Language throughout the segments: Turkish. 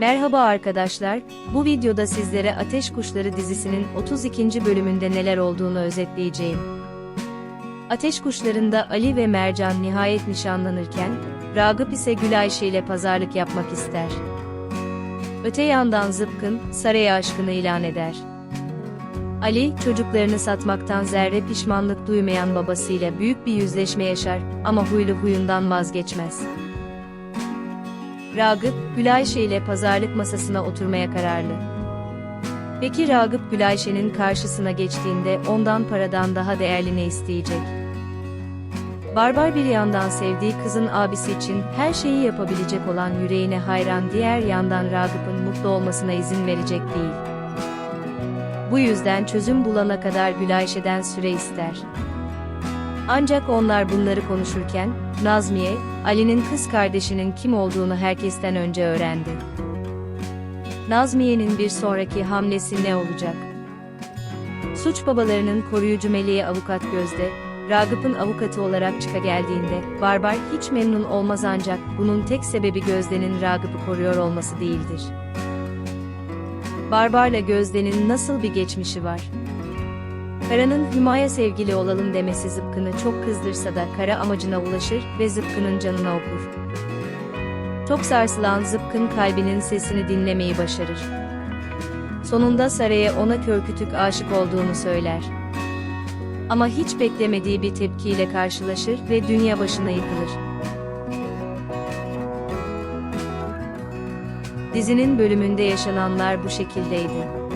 Merhaba arkadaşlar, bu videoda sizlere Ateş Kuşları dizisinin 32. bölümünde neler olduğunu özetleyeceğim. Ateş Kuşları'nda Ali ve Mercan nihayet nişanlanırken, Ragıp ise Gülayşe ile pazarlık yapmak ister. Öte yandan Zıpkın, Saray'a aşkını ilan eder. Ali, çocuklarını satmaktan zerre pişmanlık duymayan babasıyla büyük bir yüzleşme yaşar ama huylu huyundan vazgeçmez. Ragıp, Gülayşe ile pazarlık masasına oturmaya kararlı. Peki Ragıp Gülayşe'nin karşısına geçtiğinde ondan paradan daha değerli ne isteyecek? Barbar bir yandan sevdiği kızın abisi için her şeyi yapabilecek olan yüreğine hayran diğer yandan Ragıp'ın mutlu olmasına izin verecek değil. Bu yüzden çözüm bulana kadar Gülayşe'den süre ister. Ancak onlar bunları konuşurken, Nazmiye, Ali'nin kız kardeşinin kim olduğunu herkesten önce öğrendi. Nazmiye'nin bir sonraki hamlesi ne olacak? Suç babalarının koruyucu meleği avukat Gözde, Ragıp'ın avukatı olarak çıka geldiğinde, Barbar hiç memnun olmaz ancak bunun tek sebebi Gözde'nin Ragıp'ı koruyor olması değildir. Barbar'la Gözde'nin nasıl bir geçmişi var? Kara'nın Hüma'ya sevgili olalım demesi Zıpkın'ı çok kızdırsa da Kara amacına ulaşır ve Zıpkın'ın canına okur. Çok sarsılan Zıpkın kalbinin sesini dinlemeyi başarır. Sonunda Saray'a ona körkütük aşık olduğunu söyler. Ama hiç beklemediği bir tepkiyle karşılaşır ve dünya başına yıkılır. Dizinin bölümünde yaşananlar bu şekildeydi.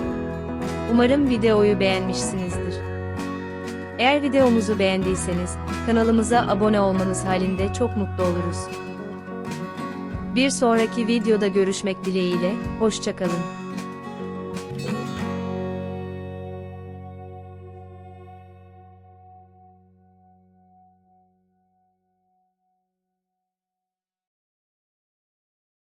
Umarım videoyu beğenmişsinizdir. Eğer videomuzu beğendiyseniz, kanalımıza abone olmanız halinde çok mutlu oluruz. Bir sonraki videoda görüşmek dileğiyle, hoşçakalın.